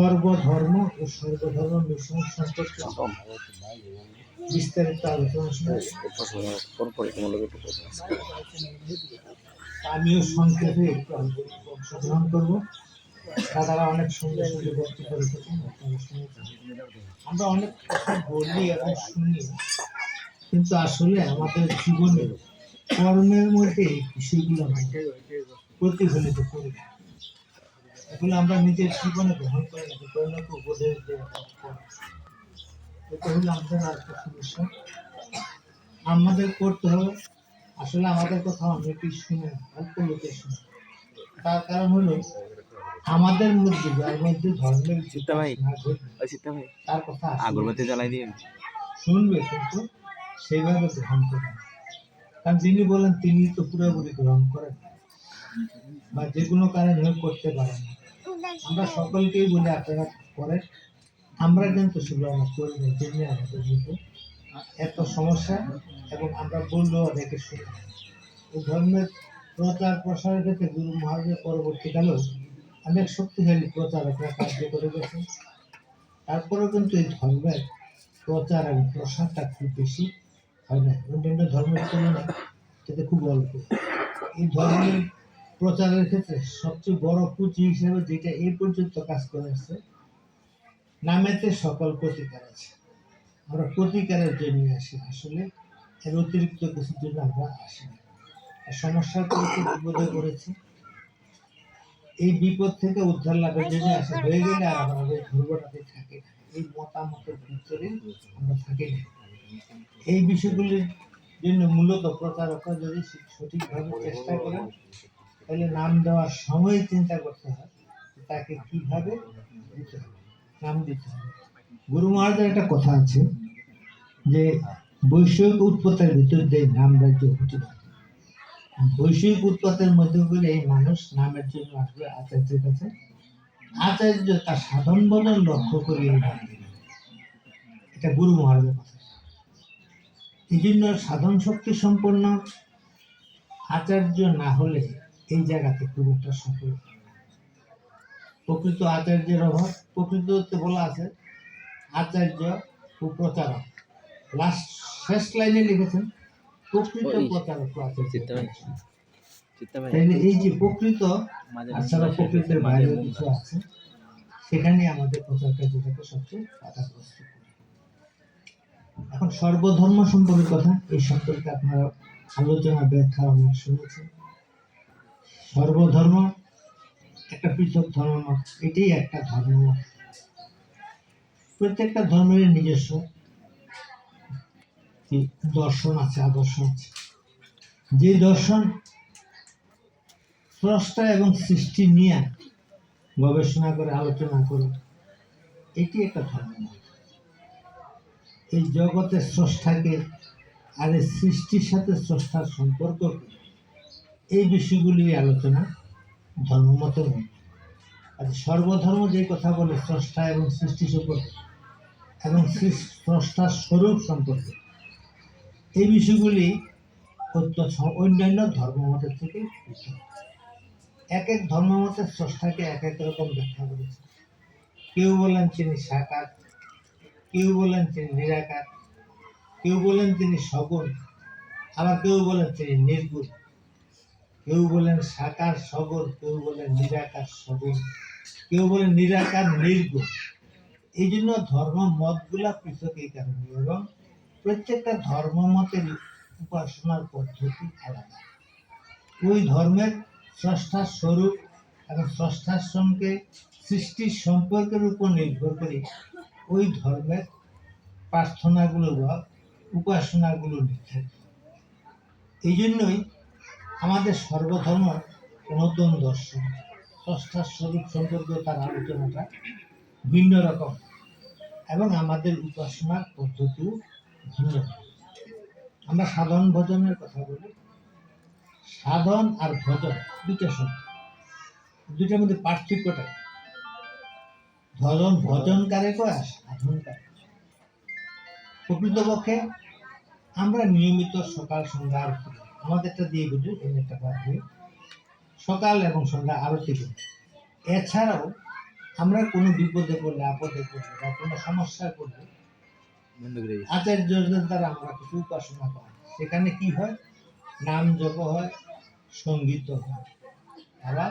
সর্বধর্ম ও সর্বধর্ম মিশন সম্পর্কে বিস্তারিত আলোচনা। আমিও সংক্ষেপে একটু অংশগ্রহণ করব দাদারা অনেক সুন্দর সুন্দর বক্তব্য রেখেছেন আমরা অনেক কথা বলি এবং শুনি কিন্তু আসলে আমাদের জীবনে কর্মের মধ্যে এই বিষয়গুলো প্রতিফলিত করি না। এগুলো আমরা নিজের জীবনে গ্রহণ করে না পরিণত উপদেশ দেওয়া এটা হলো আমাদের আর একটা সমস্যা। আমাদের করতে হবে। আসলে আমাদের কথা অনেকেই শুনে অল্প লোকে শুনে। তার কারণ হলো আমাদের মধ্যে যার মধ্যে ধর্মের চিন্তা ভাই। না চিত্তা ভাই তার কথা আগরবাতি জ্বালাই দিয়ে শুনবে কিন্তু সেইভাবে গ্রহণ করবে কারণ যিনি বলেন তিনি তো পুরোপুরি গ্রহণ করেন বা যে কোনো কারণে করতে পারেন না। আমরা সকলকেই বলি আপনারা করেন। আমরা কিন্তু সেগুলো আমরা করি না জেনে আমাদের মধ্যে। এত সমস্যা, এবং আমরা বললেও দেখে শুনি ধর্মের প্রচার প্রসারের ক্ষেত্রে গুরু মহারাজের পরবর্তীকালেও অনেক শক্তিশালী প্রচারকরা কার্য করে গেছেন। তারপরেও কিন্তু এই ধর্মের প্রচার এবং প্রসারটা খুব বেশি হয় না। অন্যান্য ধর্মের তুলনায় এতে খুব অল্প। এই ধর্মের প্রচারের ক্ষেত্রে সবচেয়ে বড় পুঁজি হিসেবে যেটা এই পর্যন্ত কাজ করে আসছে নামেতে সকল প্রতিকার আছে। আমরা প্রতিকারের জন্য আসি আসলে এর অতিরিক্ত কিছুর জন্য আমরা আসি না। সমস্যার পরিস্থিতি বিপদে পড়েছি। এই বিপদ থেকে উদ্ধার লাভের জন্য আসা হয়ে গেলে আর আমাদের ধর্মটাতে থাকে না। এই মতামতের ভিতরে আমরা থাকি না। এই বিষয়গুলির জন্য মূলত প্রচারকরা যদি সঠিকভাবে চেষ্টা করেন তাহলে নাম দেওয়ার সময় চিন্তা করতে হয় তাকে কীভাবে দিতে হবে, নাম দিতে হবে। গুরু মহারাজের একটা কথা আছে যে বৈষয়িক উৎপত্তির ভিতর দিয়ে নাম রাজ্য ঘটে থাকে বৈষয়িক উৎপাতের মধ্যে বলে এই মানুষ নামের জন্য আসবে আচার্যের কাছে। আচার্য তার সাধন বদল লক্ষ্য করে নাম এটা গুরু মহারাজের কথা। এই জন্য সাধন শক্তি সম্পন্ন আচার্য না হলে এই জায়গাতে খুব একটা সফল। প্রকৃত আচার্যের অভাব প্রকৃততে বলা আছে আচার্য ও প্রচারক। লাস্ট শেষ লাইনে লিখেছেন প্রকৃত প্রচারক আচার্য। এই যে প্রকৃত আচারা প্রকৃতির বাইরে কিছু আছে সেখানে আমাদের প্রচার কার্যটাকে সবচেয়ে বাধাগ্রস্ত এখন সর্বধর্ম সম্পর্কে কথা এই সম্পর্কে আপনারা আলোচনা ব্যাখ্যা অনেক শুনেছেন। সর্বধর্ম একটা পৃথক ধর্ম এটাই একটা ধর্ম। প্রত্যেকটা ধর্মের নিজস্ব। দর্শন আছে আদর্শ আছে। যে দর্শন স্রষ্টা এবং সৃষ্টি নিয়ে গবেষণা করে আলোচনা করে এটি একটা ধর্ম। এই জগতের স্রষ্টাকে আর এই সৃষ্টির সাথে স্রষ্টার সম্পর্ক কি, এই বিষয়গুলি আলোচনা ধর্মমতের মধ্যে। আর সর্বধর্ম যে কথা বলে, স্রষ্টা এবং সৃষ্টি সম্পর্কে, এবং স্রষ্টার স্বরূপ সম্পর্কে, এই বিষয়গুলি অন্যান্য ধর্মমতের থেকে এক এক ধর্মমতের স্রষ্টাকে এক এক রকম ব্যাখ্যা করেছে। কেউ বলেন তিনি সাকার, কেউ বলেন তিনি নিরাকার, কেউ বলেন তিনি সগুণ, আবার কেউ বলেন তিনি নির্গুণ। কেউ বলেন সাকার সগুণ কেউ বলেন নিরাকার সগুণ কেউ বলেন নিরাকার নির্গুণ। এই জন্য ধর্ম মতগুলা পৃথক এই কারণে এবং প্রত্যেকটা ধর্ম মতের উপাসনার পদ্ধতি আলাদা। ওই ধর্মের স্রষ্টার স্বরূপ এবং স্রষ্টার সঙ্গে সৃষ্টির সম্পর্কের উপর নির্ভর করে ওই ধর্মের প্রার্থনাগুলো বা উপাসনাগুলো নির্ধারিত এই জন্যই আমাদের সর্বধর্ম নতুন দর্শন। স্রষ্টার স্বরূপ সম্পর্কে তার আলোচনাটা ভিন্ন রকম এবং আমাদের উপাসনার পদ্ধতিও ভিন্ন আমরা সাধন ভজনের কথা বলি। সাধন আর ভজন দুইটা শব্দ। দুইটার মধ্যে পার্থক্যটা? ভজন ভজন কারে আর সাধন কারে প্রকৃতপক্ষে আমরা নিয়মিত সকাল সন্ধ্যা করি। আমাদেরটা দিয়ে বুঝি অন্যটা বাদ দিয়ে। সকাল এবং সন্ধ্যা আরতি করি এছাড়াও আমরা কোনো বিপদে পড়লে আপদে পড়লে বা কোনো সমস্যায় পড়লে আচার্যদের দ্বারা আমরা কিছু উপাসনা করি। সেখানে কি হয়? নাম জপ হয় সংগীত হয়। আবার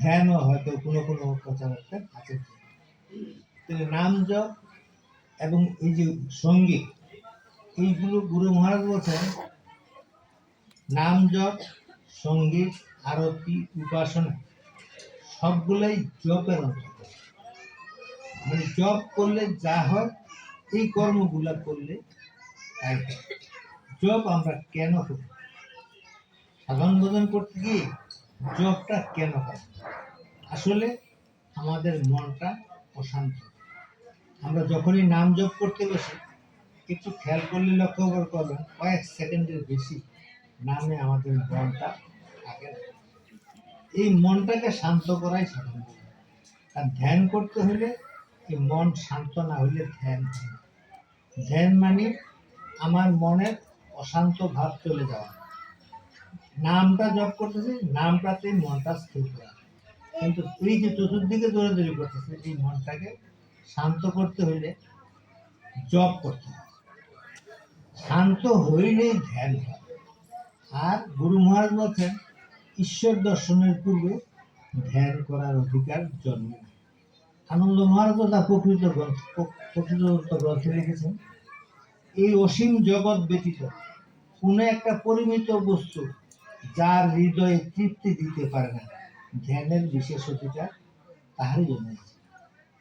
ধ্যানও হয়তো কোনো কোনো কথাবার্তা তাহলে নাম জপ এবং এই যে সংগীত এইগুলো গুরু মহারাজ বলছেন নাম জপ, সংগীত, আরতি, উপাসনা, সবগুলাই জপের অন্তর্গত। মানে জপ করলে যা হয়, এই কর্মগুলা করলে। জপ আমরা কেন করি? সাধন ভোজন করতে গিয়ে জপটা কেন হয় আসলে আমাদের মনটা অশান্ত আমরা যখনই নাম জপ করতে বসি, একটু খেয়াল করলে লক্ষ্য করে করবেন কয়েক সেকেন্ডের বেশি। নামে আমাদের মনটা থাকে এই মনটাকে শান্ত করাই সাধন আর ধ্যান করতে হলে এই মন শান্ত না হলে ধ্যান ধ্যান মানে আমার মনের অশান্ত ভাব চলে যাওয়া। নামটা জপ করতেছে, নামটাতে মনটা স্থির করা। কিন্তু এই যে চতুর্দিকে দৌড়াদৌড়ি করতেছে, এই মনটাকে শান্ত করতে হইলে জপ করতে হবে শান্ত হইলেই ধ্যান হয়। আর গুরু মহারাজ বলছেন, ঈশ্বর দর্শনের পূর্বে ধ্যান করার অধিকার জন্মে আনন্দ মহারাজ তার প্রকৃত গ্রন্থ, প্রকৃত গ্রন্থে লিখেছেন, এই অসীম জগৎ ব্যতীত কোনো একটা পরিমিত বস্তু যার হৃদয়ে তৃপ্তি দিতে পারে না, ধ্যানের বিশেষ অধিকার তাহারই জন্য।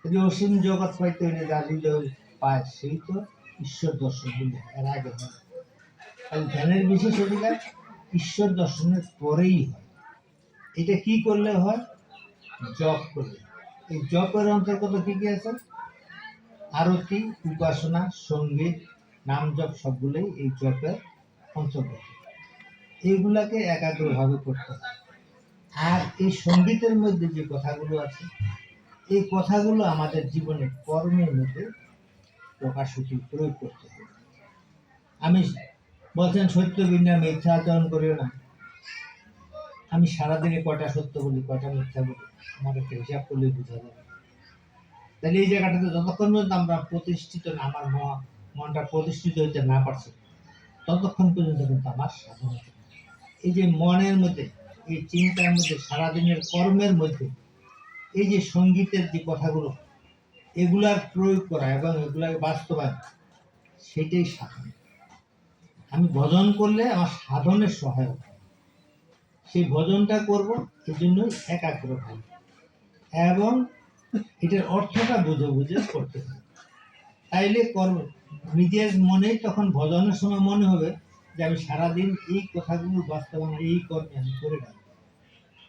যদি অসীম জগৎ পাইতে হলে যার হৃদয় পায়, সেই তো ঈশ্বর দর্শন বলে এর আগে ধ্যানের বিশেষ অধিকার ঈশ্বর দর্শনের পরেই হয়। এটা কি করলে হয়? জপ করলে এই জপের অন্তর্গত কি কি আছে? আরতি, উপাসনা, সংগীত, নাম জপ সবগুলোই এই জপের অন্তর্গত। এইগুলাকে একাগ্রভাবে করতে হবে আর এই সঙ্গীতের মধ্যে যে কথাগুলো আছে, এই কথাগুলো আমাদের জীবনে কর্মের মধ্যে প্রকাশিত প্রয়োগ করতে হবে। আমি বলছেন, সত্য বিনা মিথ্যা আচরণ করিও না। আমি সারাদিনে কটা সত্য বলি, কটা মিথ্যা বলি আমার একটা হিসাব করলে বোঝা যাবে তাহলে এই জায়গাটাতে যতক্ষণ পর্যন্ত আমরা প্রতিষ্ঠিত না, আমার মনটা প্রতিষ্ঠিত হইতে না পারছে, ততক্ষণ পর্যন্ত কিন্তু আমার সাধন এই যে মনের মধ্যে, এই চিন্তার মধ্যে, সারাদিনের কর্মের মধ্যে, এই যে সঙ্গীতের যে কথাগুলো, এগুলার প্রয়োগ করা এবং এগুলার বাস্তবায়ন, সেটাই সাধন। আমি ভজন করলে আমার সাধনের সহায়ক হয়। সেই ভজনটা করব এই জন্যই একাগ্র ভাব এবং এটার অর্থটা বুঝে বুঝে করতে হবে তাইলে কর্ম, নিজের মনেই তখন ভজনের সময় মনে হবে যে আমি সারাদিন এই কথাগুলো বাস্তবায়ন, এই কর্মে আমি করে গেলাম।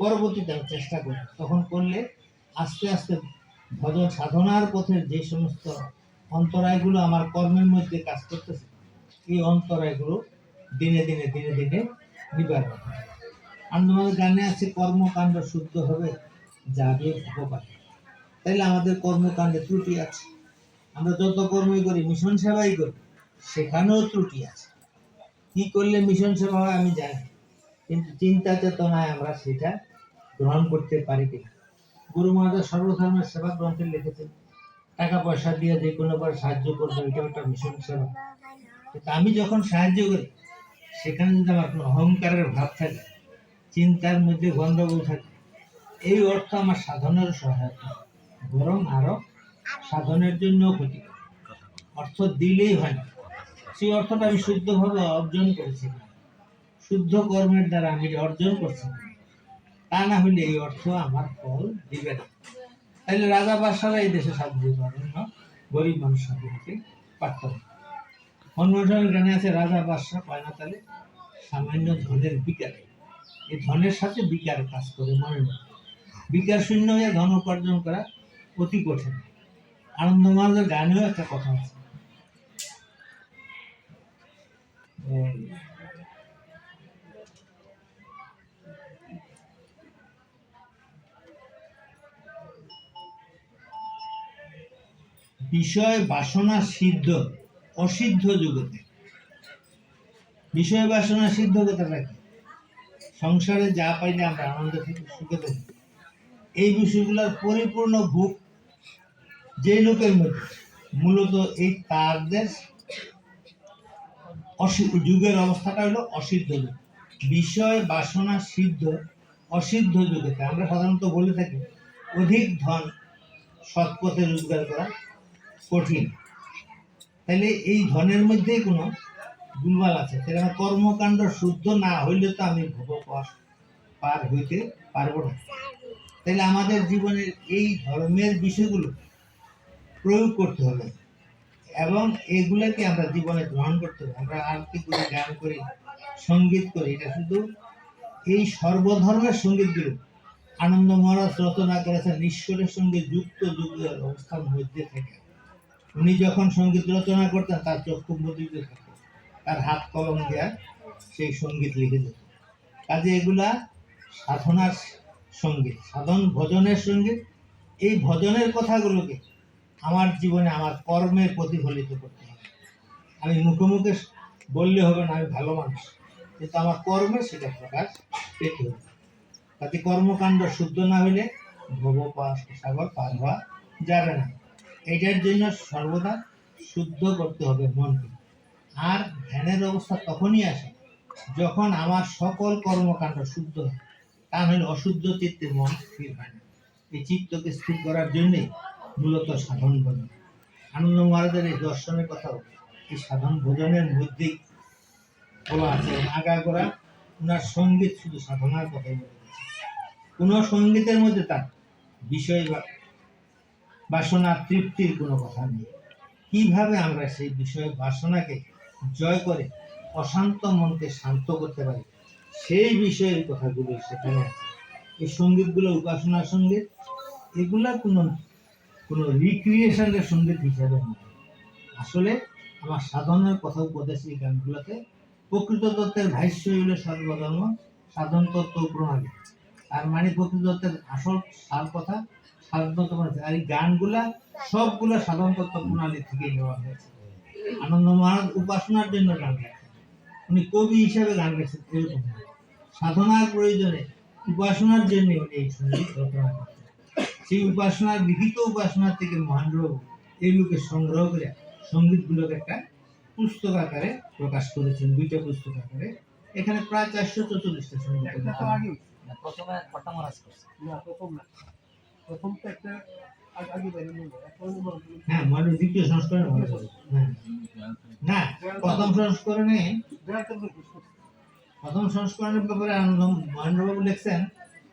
পরবর্তীতে আমি চেষ্টা করি। তখন করলে আস্তে আস্তে ভজন সাধনার পথে যে সমস্ত অন্তরায়গুলো আমার কর্মের মধ্যে কাজ করতেছে এই অন্তরায়গুলো দিনে দিনে দিনে দিনে নিবারণ হবে আনন্দমাদের গানে আছে, কর্মকাণ্ড শুদ্ধ হবে যাবে ভগবান তাইলে আমাদের কর্মকাণ্ডে ত্রুটি আছে। আমরা যত কর্মই করি, মিশন সেবাই করি, সেখানেও ত্রুটি আছে। কি করলে মিশন সেবা হয় আমি জানি, কিন্তু চিন্তা চেতনায় আমরা সেটা গ্রহণ করতে পারি কিনা। গুরু মহারাজ সর্বধর্মের সেবা গ্রন্থে লিখেছেন, টাকা পয়সা দিয়ে যে কোনো সাহায্য করবে এটা একটা মিশন সেবা। আমি যখন সাহায্য করি, সেখানে যদি আমার কোনো অহংকারের ভাব থাকে, চিন্তার মধ্যে গন্ডগোল থাকে, এই অর্থ আমার সাধনের সহায়তা, বরং আরও সাধনের জন্য ক্ষতি অর্থ দিলেই হয় না। সেই অর্থটা আমি শুদ্ধভাবে অর্জন করেছি শুদ্ধ কর্মের দ্বারা আমি অর্জন করছি তা না হলে এই অর্থ আমার ফল দিবে না। তাহলে রাজা বাদশারা এই দেশে সাহায্য করেন না গরিব মানুষ করতে পারত না হনুমান গানে আছে, রাজা বাদশাহ পায় তাহলে সামান্য ধনের বিকার। এই ধনের সাথে বিকার কাজ করে মনের মধ্যে বিকার শূন্য হয়ে ধন উপার্জন করা অতি কঠিন। আনন্দমার্গের গানেও একটা কথা আছে। বিষয় বাসনা সিদ্ধ। অসিদ্ধ জগতে। বিষয় বাসনা সিদ্ধ কথাটা কি সংসারে যা পাইলে আমরা আনন্দ থেকে সুখে থাকি। এই বিষয়গুলোর পরিপূর্ণ ভোগ যে লোকের মধ্যে, মূলত এই তারদের অসি- যুগের অবস্থাটা হলো অসিদ্ধ যুগ। বিষয় বাসনা সিদ্ধ, অসিদ্ধ যুগেতে আমরা সাধারণত বলে থাকি, অধিক ধন সৎ পথে রোজগার করা কঠিন। তাহলে এই ধনের মধ্যেই কোনো গুলমাল আছে। সেখানে কর্মকাণ্ড শুদ্ধ না হইলে তো আমি ভব পার- পার হইতে পারব না। তাহলে আমাদের জীবনের এই ধর্মের বিষয়গুলো প্রয়োগ করতে হবে এবং এগুলোকে আমরা জীবনে গ্রহণ করতে হবে। আমরা আরতি করি, গান করি, সংগীত করি, এটা শুধু এই সর্বধর্মের সঙ্গীতগুলো। আনন্দ মহারাজ রচনা, করেছেন, ঈশ্বরের সঙ্গে যুক্ত যুগের অবস্থান মধ্যে থেকে। উনি যখন সংগীত রচনা করতেন, তার চক্ষু মুদ্রিত থাকত। তার হাত কলম দেওয়া সেই সংগীত লিখে যেত কাজে এগুলা সাধনার সংগীত, সাধন ভজনের সংগীত। এই ভজনের কথাগুলোকে আমার জীবনে আমার কর্মে প্রতিফলিত করতে হবে। আমি মুখে মুখে বললে হবে না, আমি ভালো মানুষ। কিন্তু আমার কর্মে সেটা প্রকাশ পেতে হবে। তাতে কর্মকাণ্ড শুদ্ধ না হলে ভব পাশ সাগর পার হওয়া যাবে না। এটার জন্য সর্বদা শুদ্ধ করতে হবে মনকে। আর ধ্যানের অবস্থা তখনই আসে যখন আমার সকল কর্মকাণ্ড শুদ্ধ হয়। তা হলে অশুদ্ধ চিত্তে মন স্থির হয় না। এই চিত্তকে স্থির করার জন্যে মূলত সাধন ভজন আনন্দ মহারাজের এই দর্শনের কথাও এই সাধন ভোজনের মধ্যেই বলা আছে। আগাগোড়া ওনার সংগীত শুধু সাধনার কথাই বলে কোনো সঙ্গীতের মধ্যে তার বিষয় বা বাসনা তৃপ্তির কোনো কথা নেই। কীভাবে আমরা সেই বিষয়ে বাসনাকে জয় করে অশান্ত মনকে শান্ত করতে পারি? সেই বিষয়ের কথাগুলো সেখানে আছে। এই সঙ্গীতগুলো উপাসনার সংগীত, এগুলা কোনো কোনো রিক্রিয়েশনের সংগীত হিসাবে নয় আসলে আমার সাধনের কথা উপদেশ এই গানগুলোতে প্রকৃত তত্ত্বের ভাষ্য হইল সর্বধর্ম, সাধন তত্ত্ব প্রণালী। আর মানে প্রকৃত তত্ত্বের আসল সার কথা তত্ত্ব আর এই গানগুলা সবগুলো সাধন তত্ত্ব প্রণালী থেকেই নেওয়া হয়েছে। আনন্দ মহারাজ উপাসনার জন্য গান গাইছেন উনি কবি হিসাবে গান গেছেন এরকম সাধনার প্রয়োজনে উপাসনার জন্য উনি এই সংগীত রচনা করতেন। সেই উপাসনার লিখিত উপাসনার থেকে মহেন্দ্রবাবু এগুলোকে সংগ্রহ করে সঙ্গীতগুলোকে একটা পুস্তক আকারে প্রকাশ করেছেন দুইটা পুস্তক আকারে। এখানে প্রায় চারশো চৌচল্লিশটা সংগীত আছে। প্রথমে একটা হ্যাঁ মানে দ্বিতীয় সংস্করণে মনে হয়। না, প্রথম সংস্করণে প্রথম সংস্করণের ব্যাপারে লিখছেন,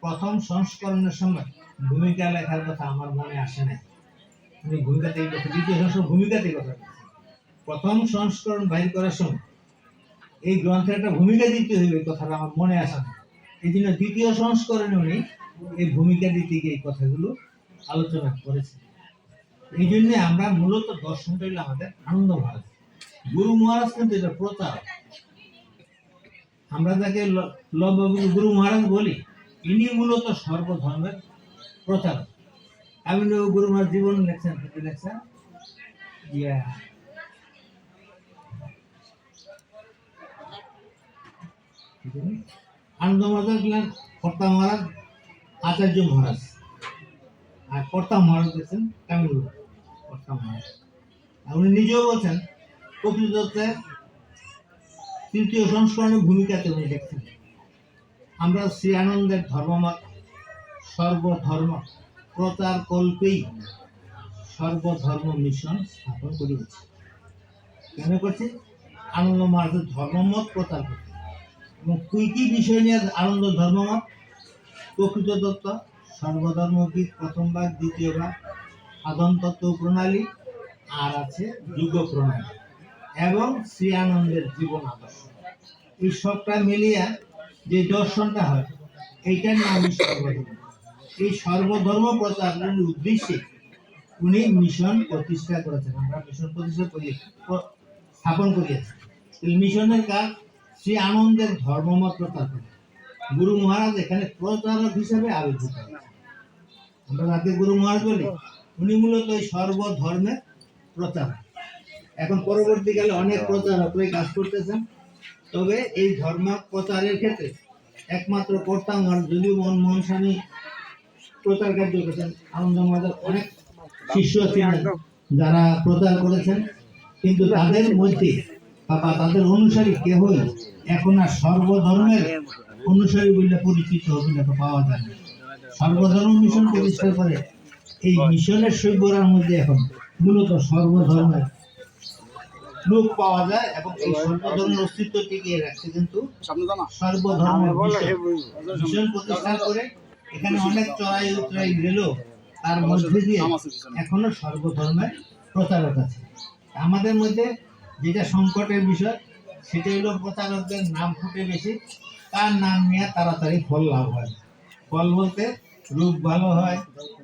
প্রথম সংস্করণের সময় ভূমিকা লেখার কথা আমার মনে আসে না উনি ভূমিকাতে কথা দ্বিতীয় সংস্করণ ভূমিকাতে এই কথা প্রথম সংস্করণ বাইর করার সময় এই গ্রন্থের একটা ভূমিকা দিতে হইবে কথাটা আমার মনে আসে না এই জন্য দ্বিতীয় সংস্করণে উনি এই ভূমিকা দিতে গিয়ে এই কথাগুলো আলোচনা করেছেন এই জন্য আমরা মূলত দর্শনটা হইল আমাদের আনন্দ মহারাজ গুরু মহারাজ কিন্তু এটা প্রচার। আমরা ল- গুরু মহারাজ বলি, ইনি মূলত সর্বধর্মের প্রচার। আমি গুরু মহারাজ জীবন লেখছেন লেখছেন। ইয়া। আনন্দ মহারাজ কর্তা মহারাজ আচার্য মহারাজ। আর কর্তা মহারাজ দিয়েছেন তামিল কর্তা মহারাজ। আর উনি নিজেও বলছেন প্রকৃততে তৃতীয় সংস্করণের ভূমিকাতে উনি লিখছেন, আমরা শ্রী আনন্দের ধর্মমত, সর্বধর্ম প্রচার কল্পেই সর্বধর্ম মিশন স্থাপন করিয়াছি। কেন করছে? আনন্দ মহারাজের ধর্মমত প্রচার করতে। এবং তুই কি বিষয় নিয়ে আনন্দ ধর্মমত? প্রকৃত তত্ত্ব সর্বধর্মবিদ প্রথম ভাগ দ্বিতীয় ভাগ সাধন তত্ত্ব প্রণালী আর আছে যুগ প্রণালী এবং শ্রী আনন্দের জীবন আদর্শ। এই সবটা মিলিয়া যে দর্শনটা হয় এইটার নামই সর্বধর্ম। এই সর্বধর্ম প্রচারের উদ্দেশ্যে উনি মিশন প্রতিষ্ঠা করেছেন। আমরা মিশন প্রতিষ্ঠা করি স্থাপন করিয়াছি। এই মিশনের কাজ শ্রী আনন্দের ধর্মমত প্রচার করে। গুরু মহারাজ এখানে প্রচারক হিসাবে আবির্ভূত। আমরা যাকে গুরু মহারাজ বলি? উনি মূলত এই সর্বধর্মের প্রচার এখন পরবর্তীকালে অনেক প্রচারকরাই কাজ করতেছেন। তবে এই ধর্ম প্রচারের ক্ষেত্রে একমাত্র কর্তা যদিও মনমোহন স্বামী প্রচার কার্য করেছেন, আনন্দ মহারাজের অনেক শিষ্য ছিলেন যারা প্রচার করেছেন, কিন্তু তাদের মধ্যে বা তাদের অনুসারী কেহই এখন আর সর্বধর্মের অনুসারী বলে পরিচিত অভিনেতা পাওয়া যায় না। সর্বধর্ম মিশন প্রতিষ্ঠা করে। এই মিশনের সভ্যরার মধ্যে এখন মূলত সর্বধর্মের লোক পাওয়া যায় এবং এই সর্বধর্মের অস্তিত্ব টিকিয়ে রাখছে কিন্তু সর্বধর্মের মিশন। মিশন প্রতিষ্ঠা করে এখানে অনেক চড়াই উতরাই গেল তার মধ্যে দিয়ে এখনও সর্বধর্মের প্রচারক আছে। আমাদের মধ্যে যেটা সংকটের বিষয় সেটা হলো প্রচারকদের নাম ফুটে বেশি। তার নাম নিয়ে তাড়াতাড়ি ফল লাভ হয়। ফল বলতে রূপ ভালো হয়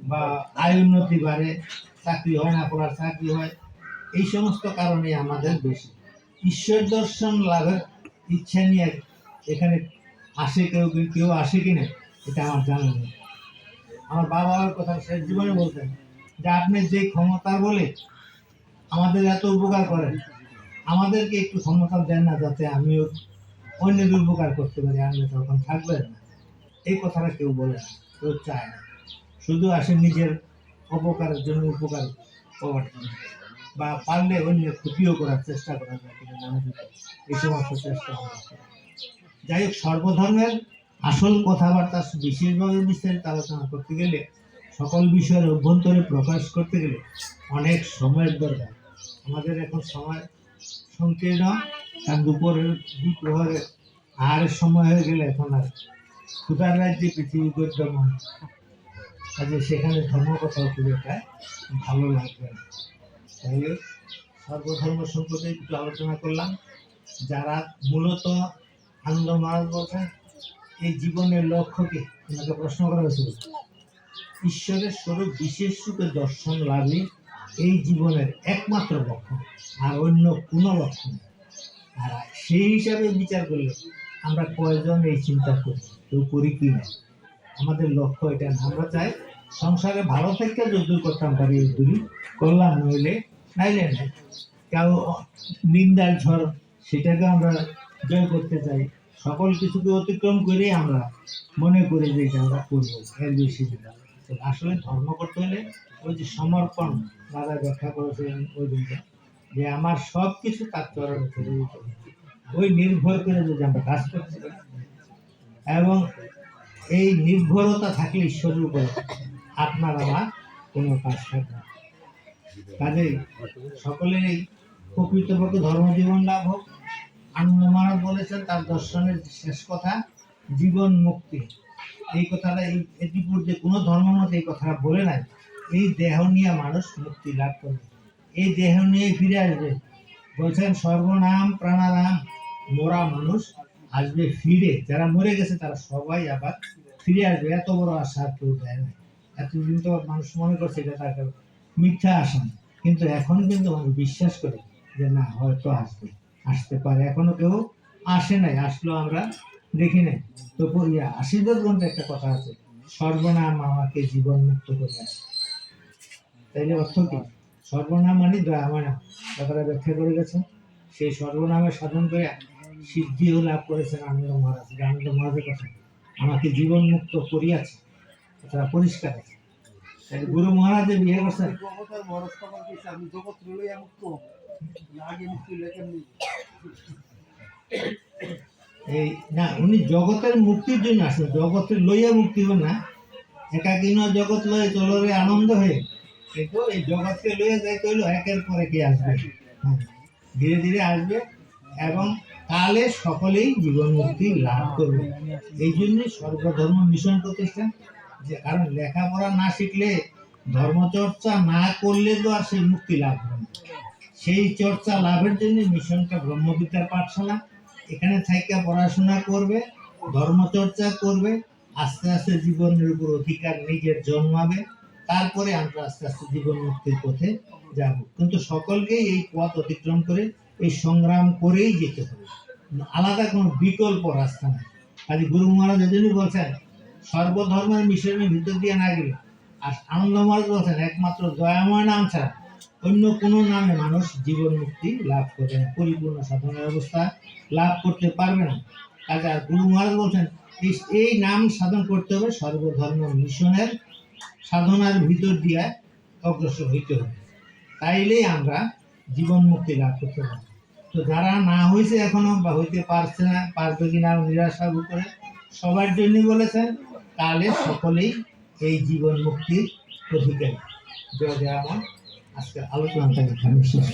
বা আয় উন্নতি বাড়ে, চাকরি হয় না, পড়ার চাকরি হয়, এই সমস্ত কারণে আমাদের বেশি। ঈশ্বর দর্শন লাভের ইচ্ছা নিয়ে এখানে আসে কেউ কেউ- আসে কি না, এটা আমার জানা নেই। আমার বাবার কথা শেষ জীবনে বলতেন যে, আপনি যে ক্ষমতা বলে আমাদের এত উপকার করেন, আমাদেরকে একটু ক্ষমতা দেন না, যাতে আমিও অন্যের উপকার করতে পারি আপনি তখন থাকবেন না। এই কথাটা কেউ বলে না, কেউ চায় না। শুধু আসে নিজের অপকারের জন্য উপকার পাওয়ার জন্য। বা পারলে অন্যের ক্ষতিও করার চেষ্টা করা যায় কিন্তু মনে হতো এই সমস্ত চেষ্টা আমরা। যাই হোক, সর্বধর্মের আসল কথাবার্তা বিশেষভাবে বিস্তারিত আলোচনা করতে গেলে, সকল বিষয়ের অভ্যন্তরে প্রকাশ করতে গেলে অনেক সময়ের দরকার। আমাদের এখন সময় সংকীর্ণ। কারণ দুপুরের দুপুরের আহারের সময় হয়ে গেলে এখন আর ক্ষুদার রাজ্যে পৃথিবী গদ্যমান কাজে সেখানে ধর্ম কথাও খুব একটা ভালো লাগবে না। তাই হোক, সর্বধর্ম সম্পর্কে একটু আলোচনা করলাম। যারা মূলত আনন্দ মহারাজ বলছেন এই জীবনের লক্ষ্য কি ওনাকে প্রশ্ন করা হয়েছিল ঈশ্বরের স্বরূপ বিশেষ রূপে দর্শন লাভই এই জীবনের একমাত্র লক্ষ্য আর অন্য কোনো লক্ষ্য নেই। আর সেই হিসাবে বিচার করলে আমরা কয়জন এই চিন্তা করি? কেউ করি কি না? আমাদের লক্ষ্য এটা না। আমরা চাই সংসারে ভালো থেকে যদ্দূর করতাম পারি দূরই করলাম নইলে নাইলে নাই। কেউ নিন্দার ঝড় সেটাকে আমরা জয় করতে চাই। সকল কিছুকে অতিক্রম করেই আমরা মনে করি যে এটা আমরা করব, এর বেশি তো আসলে ধর্ম করতে হলে ওই যে সমর্পণ দাদা ব্যাখ্যা করেছিলেন ওই দিনটা। যে আমার সব কিছু তার চরণে ওই নির্ভর করে যদি আমরা কাজ করতে এবং এই নির্ভরতা থাকলে ঈশ্বরের উপরে আপনার আমার কোনো কাজ থাকবে না। কাজেই সকলেরই প্রকৃতপক্ষে ধর্মজীবন লাভ হোক। আনন্দ মহারাজ বলেছেন, তার দর্শনের শেষ কথা, জীবন মুক্তি। এই কথাটা এই ইতিপূর্বে কোনো ধর্মমত এই কথাটা বলে নাই। এই দেহ নিয়ে মানুষ মুক্তি লাভ করবে এই দেহ নিয়ে ফিরে আসবে। বলছেন, সর্বনাম প্রাণারাম মোরা মানুষ আসবে ফিরে। যারা মরে গেছে, তারা সবাই আবার ফিরে আসবে। এত বড় আশা কেউ দেয় না। এতদিন তো মানুষ মনে করছে এটা তার মিথ্যা আশা কিন্তু এখন কিন্তু মানুষ বিশ্বাস করে যে, না, হয়তো আসবে। আসতে পারে। এখনও কেউ আসে নাই। আসলো আমরা দেখি নাই। তো আশীর্বাদ গ্রন্থে একটা কথা আছে। সর্বনাম আমাকে জীবন মুক্ত করে আসে। তাইলে অর্থ কি? সর্বনাম মানে দয়া মানে ব্যাপারে ব্যাখ্যা করে গেছেন। সেই সর্বনামে সাধন করে সিদ্ধিও লাভ করেছেন আনন্দ মহারাজ। আনন্দ মহারাজের কথা আমাকে জীবন মুক্ত করিয়াছে তারা পরিষ্কার আছে। গুরু মহারাজে বিয়ে করছেন। এই না, উনি জগতের মুক্তির জন্য আসেন। জগতের লইয়া মুক্তি হবে না। একাকী নয়, জগৎ লয়ে চলরে আনন্দ হয়ে। কিন্তু এই জগৎকে লইয়া যাইতে হইল একের পরে কে আসবে। হ্যাঁ, ধীরে ধীরে আসবে এবং কালে সকলেই জীবন মুক্তি লাভ করবে। এই জন্যই সর্বধর্ম মিশন প্রতিষ্ঠান যে কারণ লেখাপড়া না শিখলে ধর্মচর্চা না করলে তো আর সেই মুক্তি লাভ হবে না। সেই চর্চা লাভের জন্য মিশনটা ব্রহ্মবিদ্যার পাঠশালা এখানে থাইকা পড়াশোনা করবে ধর্মচর্চা করবে আস্তে আস্তে জীবনের উপর অধিকার নিজের জন্মাবে। তারপরে আমরা আস্তে আস্তে জীবন মুক্তির পথে যাব। কিন্তু সকলকেই এই পথ অতিক্রম করে, এই সংগ্রাম করেই যেতে হবে। আলাদা কোনো বিকল্প রাস্তা নাই। কাজে গুরু মহারাজ এজন্যই বলছেন, সর্বধর্মের মিশনের ভিতর দিয়ে না গেলে আর আনন্দ মহারাজ বলছেন, একমাত্র দয়াময় নাম ছাড়া অন্য কোনো নামে মানুষ জীবন মুক্তি লাভ করবে না। পরিপূর্ণ সাধনের অবস্থা লাভ করতে পারবে না। কাজে আর গুরু মহারাজ বলছেন এই- এই নাম সাধন করতে হবে সর্বধর্ম মিশনের সাধনার ভিতর দিয়ে অগ্রসর হইতে হবে। তাইলেই আমরা জীবন মুক্তি লাভ করতে পারব। তো যারা না হয়েছে এখনও বা হইতে পারছে না, পারবে কিনা নিরাশার উপরে, সবার জন্যই বলেছেন, তাহলে সকলেই এই জীবন মুক্তির অধিকারী। জয় আমার আজকে আলোচনাটা এখানে শেষ